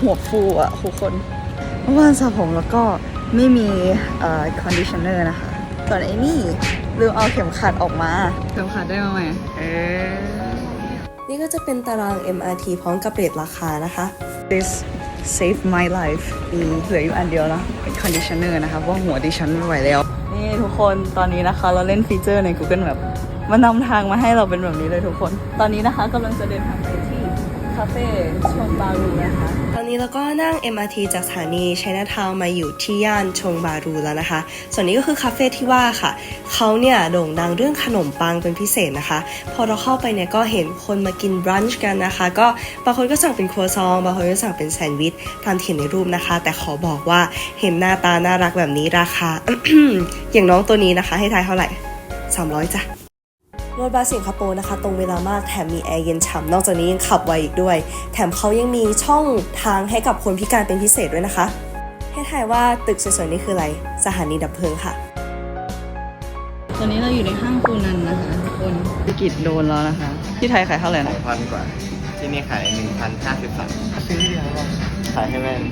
หัวฟูอะทุกคนเมื่อวานสระผมแล้วก็ไม่มีเอ่อคอนดิชเนอร์นะคะ ส่วนไอ้นี่ลืมเอาเข็มขัดออกมาเข็มขัดได้มาไหมเออนี่ก็จะเป็นตาราง MRT พร้อมกับเรทราคานะคะ this save my life มีเหลืออยู่อันเดียวนะเป็นคอนดิชเนอร์นะคะเพราะว่าหัวดิฉันไม่ไหวแล้ว นี่ทุกคนตอนนี้นะคะเราเล่นฟีเจอร์ใน Google Map มันนำทางมาให้เราเป็นแบบนี้เลยทุกคน ตอนนี้นะคะกำลังจะเดินทางไปที่ คาเฟ่ชมบารูนะคะ ตอนนี้เราก็นั่ง MRT จากสถานีไชน่าทาวมาอยู่ที่ย่านชงบารูแล้วนะคะ ส่วนนี้ก็คือคาเฟ่ที่ว่าค่ะ เขาเนี่ยโด่งดังเรื่องขนมปังเป็นพิเศษนะคะ พอเราเข้าไปเนี่ยก็เห็นคนมากินบรันช์กันนะคะ ก็บางคนก็สั่งเป็นครัวซอง บางคนก็สั่งเป็นแซนด์วิชตามที่เห็นในรูปนะคะ แต่ขอบอกว่าเห็นหน้าตาน่ารักแบบนี้ราคา อย่างน้องตัวนี้นะคะ ให้ทายเท่าไหร่300จ้ะ รถบัสสิงคโปร์นะคะ ตรงเวลามากแถมมีแอร์เย็นฉ่ำนอกจากนี้ยังขับไวอีกด้วย แถมเขายังมีช่องทางให้กับคนพิการเป็นพิเศษด้วยนะคะ ให้ทายว่าตึกสวยๆนี่คืออะไร สถานีดับเพลิงค่ะ ตอนนี้เราอยู่ในห้างฟูนันนะคะทุกคนพิกิจโดนแล้วนะคะ ที่ไทยขายเท่าไหร่นะ พันกว่า ที่นี่ขายหนึ่งพันห้าสิบบาทซื้อเดียวขายให้แม่น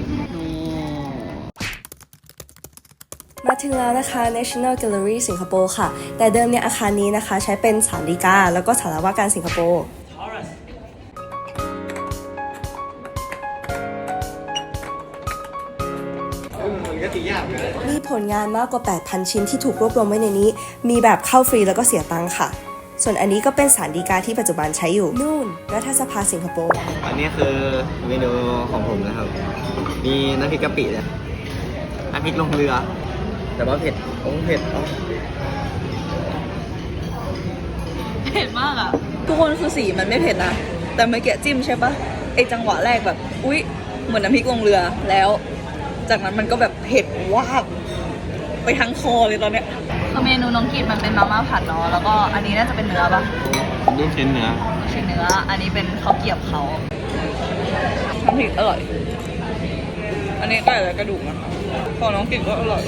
มา ถึงแล้วนะคะ National Gallery สิงคโปร์ค่ะ แต่เดิมเนี่ยอาคารนี้นะคะ ใช้เป็นสารดีกา แล้วก็สารว่าการสิงคโปร์มันก็ตียากเลยมีผลงานมากกว่า 8,000 ชิ้นที่ถูกรวบรวมไว้ในนี้ มีแบบเข้าฟรีแล้วก็เสียตังค์ค่ะ ส่วนอันนี้ก็เป็นสารดีกาที่ปัจจุบันใช้อยู่ นู่น รัฐสภาสิงคโปร์ อันนี้คือเมนูของผมนะครับ มีน้ำพริกกะปิเนี่ยน้ำพริกลงเรือ แต่ว่าเผ็ดโอ้เผ็ดอ๋อเผ็ดมากอะทุกคนคือสีมันไม่เผ็ดนะ แต่เมื่อกี้จิ้มใช่ปะไอจังหวะแรกแบบ อุ๊ย เหมือนน้ำพริกลงเรือแล้ว จากนั้นมันก็แบบเผ็ดวาบไปทั้งคอเลยตอนเนี้ยคือเมนูน้องกิดมันเป็นมาม่าผัดเนาะแล้วก็อันนี้น่าจะเป็นเนื้อปะลูกชิ้นเนื้อไม่ใช่เนื้อ อันนี้เป็นข้าวเกรียบเขาน้ำพริกอร่อย อันนี้ก็แต่กระดูกนะคะ ของน้องกิดก็อร่อย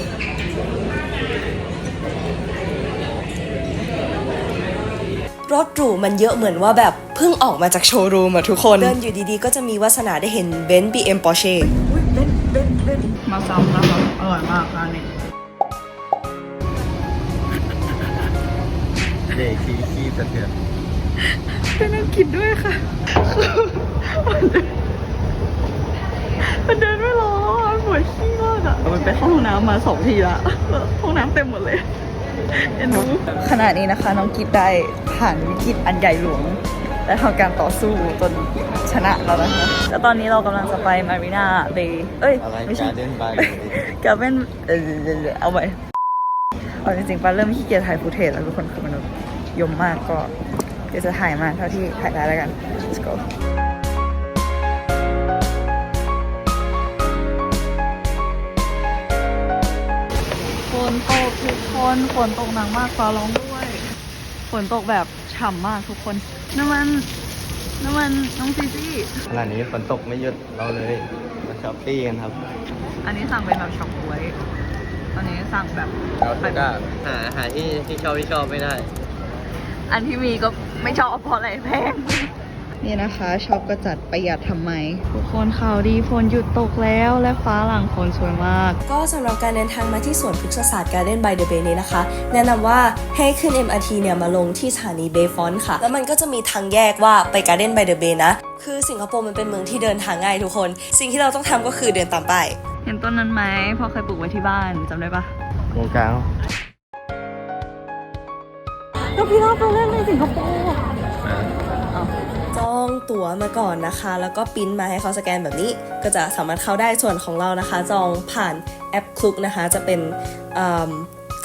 รถหรูมันเยอะเหมือนว่าแบบเพิ่งออกมาจากโชว์รูมอะทุกคน เดินอยู่ดีๆ ก็จะมีวาสนาได้เห็นเบนซ์ BM Porsche อุ้ยเล่นเล่นเล่นมาซ้ำนะคะอร่อยมากร้านนี้เด็กขี้ขี้สะเทือนเป็นอังกฤษด้วยค่ะ มันเดินไม่รอมันปวดขี้ มากอะมันไปเข้าห้องน้ำมาสองทีละแล้วห้องน้ำเต็มหมดเลยเอ็นดูขณะนี้นะคะ น้องกิดได้ผ่านวิกฤตอันใหญ่หลวงและทำการต่อสู้จนชนะแล้วนะคะแล้วตอนนี้เรากำลังจะไปมารีนาเบย์เอ้ยอะไรไม่ใช่การเด่นบายกาเป็นเออเอาไว้เอาจริงๆป้าเริ่มขี้เกียจถ่ายฟูเทจแล้วทุกคนคือมันแบบยมมากก็เดี๋ยวจะถ่ายมาเท่าที่ถ่ายได้แล้วกัน let's go นตกทุกคนฝนตกหนักมากฟ้าร้องด้วยฝนตกแบบฉ่ำมากทุกคน น้ำมัน น้ำมันน้องซีจี้ขนาดนี้ฝนตกไม่หยุดเราเลยมาช้อปปี้กันครับ อันนี้สั่งเป็นแบบช็อกบวยตอนนี้สั่งแบบเราก็หาหาที่ที่ชอบที่ชอบไม่ได้ อันที่มีก็ไม่ชอบเพราะอะไรแพง นี่นะคะชอบก็จัดประหยัดทำไม ทุกคนข่าวดีฝนหยุดตกแล้วและฟ้าหลังฝนสวยมาก ก็สำหรับการเดินทางมาที่สวนพฤกษศาสตร์ Garden by the Bay นี้นะคะ แนะนำว่าให้ขึ้น MRT เนี่ยมาลงที่สถานี Bayfront ค่ะ แล้วมันก็จะมีทางแยกว่าไป Garden by the Bay นะ คือสิงคโปร์มันเป็นเมืองที่เดินทางง่ายทุกคน สิ่งที่เราต้องทำก็คือเดินตามป้ายเห็นต้นนั้นไหมพ่อเคยปลูกไว้ที่บ้านจำได้ปะวงกลางก็พี่รอบตัวแรกในสิงคโปร์จอง ตั๋วมาก่อนนะคะ แล้วก็ปิ้นมาให้เขาสแกนแบบนี้ก็จะสามารถเข้าได้ส่วนของเรานะคะ จองผ่านแอปคลุกนะคะ จะเป็น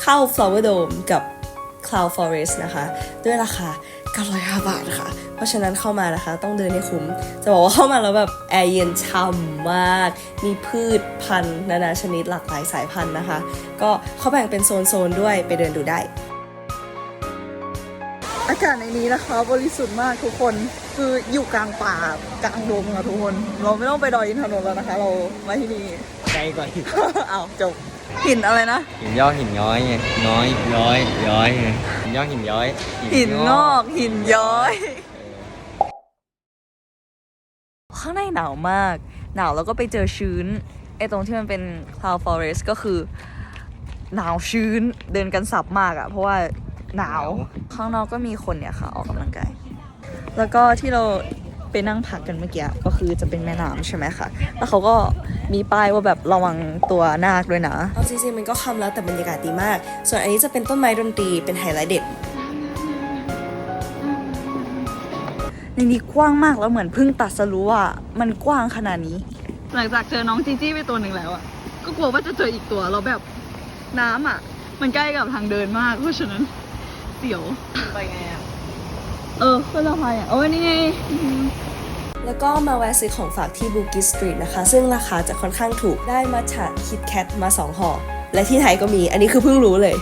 เข้า Flower Dome กับ Cloud Forest นะคะ ด้วยราคา905บาทค่ะเพราะฉะนั้นเข้ามานะคะ ต้องเดินให้คุ้ม จะบอกว่าเข้ามาแล้วแบบแอร์เย็นช่ำมาก มีพืชพันธุ์นานาชนิดหลากหลายสายพันธุ์นะคะ ก็เขาแบ่งเป็นโซนๆด้วยไปเดินดูได้ อากาศในนี้นะคะ บริสุทธิ์มากทุกคนคืออยู่กลางป่ากลางดงอะทุกคน เราไม่ต้องไปดอยอินทนนท์แล้วนะคะ เรามาที่นี่ไกลกว่าหินอ้าวจบหินอะไรนะ หินย่อหินย้อยไงน้อยย้อยย้อยไงหินย่อหินย้อยหินงอกหินย้อย ข้างในหนาวมาก หนาวแล้วก็ไปเจอชื้นไอ้ตรงที่มันเป็น cloud forest ก็คือ หนาวชื้นเดินกันสับมากอะเพราะว่า หนาวหนาว ข้างนอกก็มีคนเนี่ยค่ะ ออกกำลังกาย แล้วก็ที่เราไปนั่งพักกันเมื่อกี้ก็คือจะเป็นแม่น้ำใช่ไหมคะแล้วเขาก็มีป้ายว่าแบบระวังตัวนาคด้วยนะเอาจริงๆมันก็คำแล้วแต่บรรยากาศดีมาก ส่วนอันนี้จะเป็นต้นไม้ดนตรีเป็นไฮไลท์เด็ดในนี้กว้างมากแล้วเหมือนเพิ่งตัดสรู้ว่ามันกว้างขนาดนี้ หลังจากเจอน้องจีจี้ไปตัวหนึ่งแล้วอะก็กลัวว่าจะเจออีกตัวแล้วแบบน้ำอะมันใกล้กับทางเดินมากเพราะฉะนั้นเสียว ไปไงอะ เออเพื่อนเราพายอะโอ้ยนี่ไง แล้วก็มาแวะซื้อของฝากที่บูกิสตรีทนะคะ ซึ่งราคาจะค่อนข้างถูกได้มาฉะคิดแคทมา 2ห่อและที่ไทยก็มี อันนี้คือเพิ่งรู้เลย